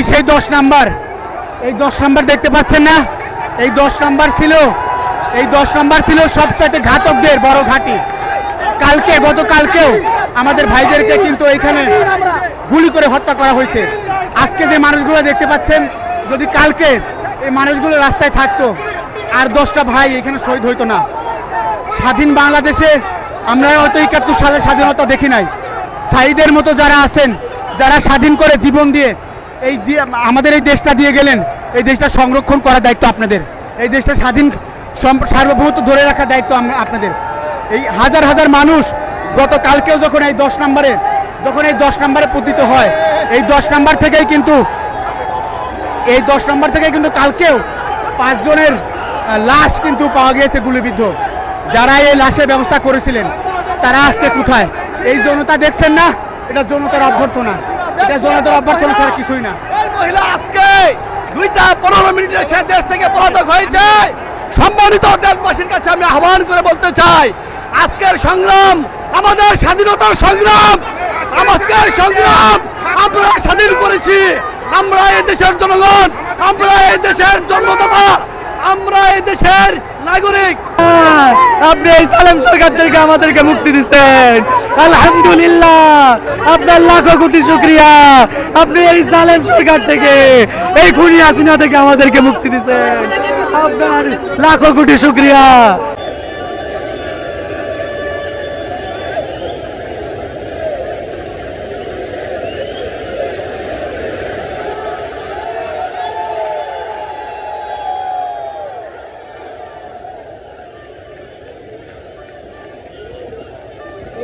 এই সেই দশ নাম্বার। এই দশ নাম্বার দেখতে পাচ্ছেন না? এই দশ নাম্বার ছিল, এই দশ নাম্বার ছিল সবচাইতে ঘাতকদের বড় ঘাঁটি। কালকে, গতকালকেও আমাদের ভাইদেরকে কিন্তু এখানে গুলি করে হত্যা করা হয়েছে। আজকে যে মানুষগুলো দেখতে পাচ্ছেন, যদি কালকে এই মানুষগুলো রাস্তায় থাকতো, আর দশটা ভাই এখানে শহীদ হইতো না। স্বাধীন বাংলাদেশে আমরা হয়তো একাত্তর সালে স্বাধীনতা দেখি নাই। সাইদের মতো যারা আছেন, যারা স্বাধীন করে জীবন দিয়ে এই যে আমাদের এই দেশটা দিয়ে গেলেন, এই দেশটা সংরক্ষণ করার দায়িত্ব আপনাদের। এই দেশটা স্বাধীন সার্বভৌমত্ব ধরে রাখার দায়িত্ব আপনাদের। এই হাজার হাজার মানুষ গতকালকেও যখন এই দশ নম্বরে, যখন এই দশ নম্বরে পতিত হয়, এই দশ নম্বর থেকেই কিন্তু, এই দশ নম্বর থেকে কিন্তু কালকেও পাঁচজনের লাশ কিন্তু পাওয়া গিয়েছে গুলিবিদ্ধ। যারা এই লাশের ব্যবস্থা করেছিলেন, তারা আজকে কোথায়? এই জনতা দেখছেন না? এটা জনতার অভ্যর্থনা। এটা জনতার কিছুই না। আজকে দুইটা পনেরো মিনিটের দেশ থেকে পলাতক হয়েছে। সম্মানিত দেশবাসীর আমি আহ্বান করে বলতে চাই, আজকের সংগ্রাম আমাদের স্বাধীনতার সংগ্রাম। আজকের সংগ্রাম আমরা স্বাধীন করেছি। আমরা এই দেশের জনগণ, আমরা এই দেশের জন্মদাতা, আমরা এই দেশের নাগরিক, আপনি এই সালেম সরকার থেকে আমাদেরকে মুক্তি দিচ্ছেন। আলহামদুলিল্লাহ, আপনার লাখো কোটি শুক্রিয়া। আপনি এই সালেম সরকার থেকে, এই খুনি হাসিনা থেকে আমাদেরকে মুক্তি দিচ্ছেন। আপনার লাখো কোটি শুক্রিয়া।